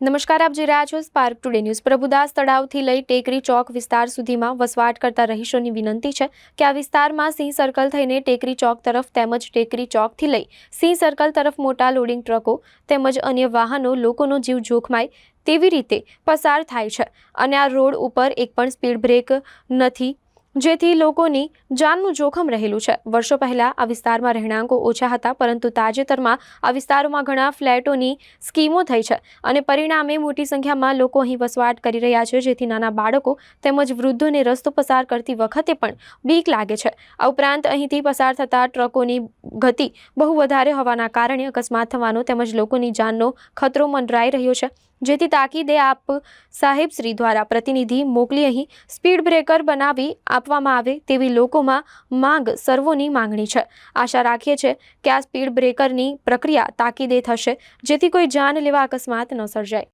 નમસ્કાર, આપ જોઈ રહ્યા છો સ્પાર્ક ટુડે ન્યૂઝ પ્રભુદાસ તળાવથી લઈ ટેકરી ચોક વિસ્તાર સુધીમાં વસવાટ કરતા રહીશોની વિનંતી છે કે આ વિસ્તારમાં સિંહ સર્કલ થઈને ટેકરી ચોક તરફ તેમજ ટેકરી ચોકથી લઈ સિંહ સર્કલ તરફ મોટા લોડિંગ ટ્રકો તેમજ અન્ય વાહનો લોકોનો જીવ જોખમાય તેવી રીતે પસાર થાય છે. અને આ રોડ ઉપર એક પણ સ્પીડ બ્રેક નથી જેથી લોકોની જાનનું જોખમ રહેલું છે. વર્ષો પહેલા આ વિસ્તારમાં રહેણાંકો ઓછા હતા, પરંતુ તાજેતરમાં આ વિસ્તારોમાં ઘણા ફ્લેટોની સ્કીમો થઈ છે અને પરિણામે મોટી સંખ્યામાં લોકો અહીં વસવાટ કરી રહ્યા છે, જેથી નાના બાળકો તેમજ વૃદ્ધોને રસ્તો પસાર કરતી વખતે પણ બીક લાગે છે. આ ઉપરાંત અહીંથી પસાર થતા ટ્રકોની ગતિ બહુ વધારે હોવાના કારણે અકસ્માત થવાનો તેમજ લોકોની જાનનો ખતરો મંડરાઈ રહ્યો છે. જેથી તાકીદે આપ સાહેબ શ્રી દ્વારા પ્રતિનિધિ મોકલી અહીં સ્પીડ બ્રેકર બનાવી આપવામાં આવે તેવી લોકોમાં માંગ સર્વોની માંગણી છે. આશા રાખીએ છીએ કે આ સ્પીડ બ્રેકરની પ્રક્રિયા તાકીદે થશે, જેથી કોઈ જાન લેવા અકસ્માત ન સર્જાય.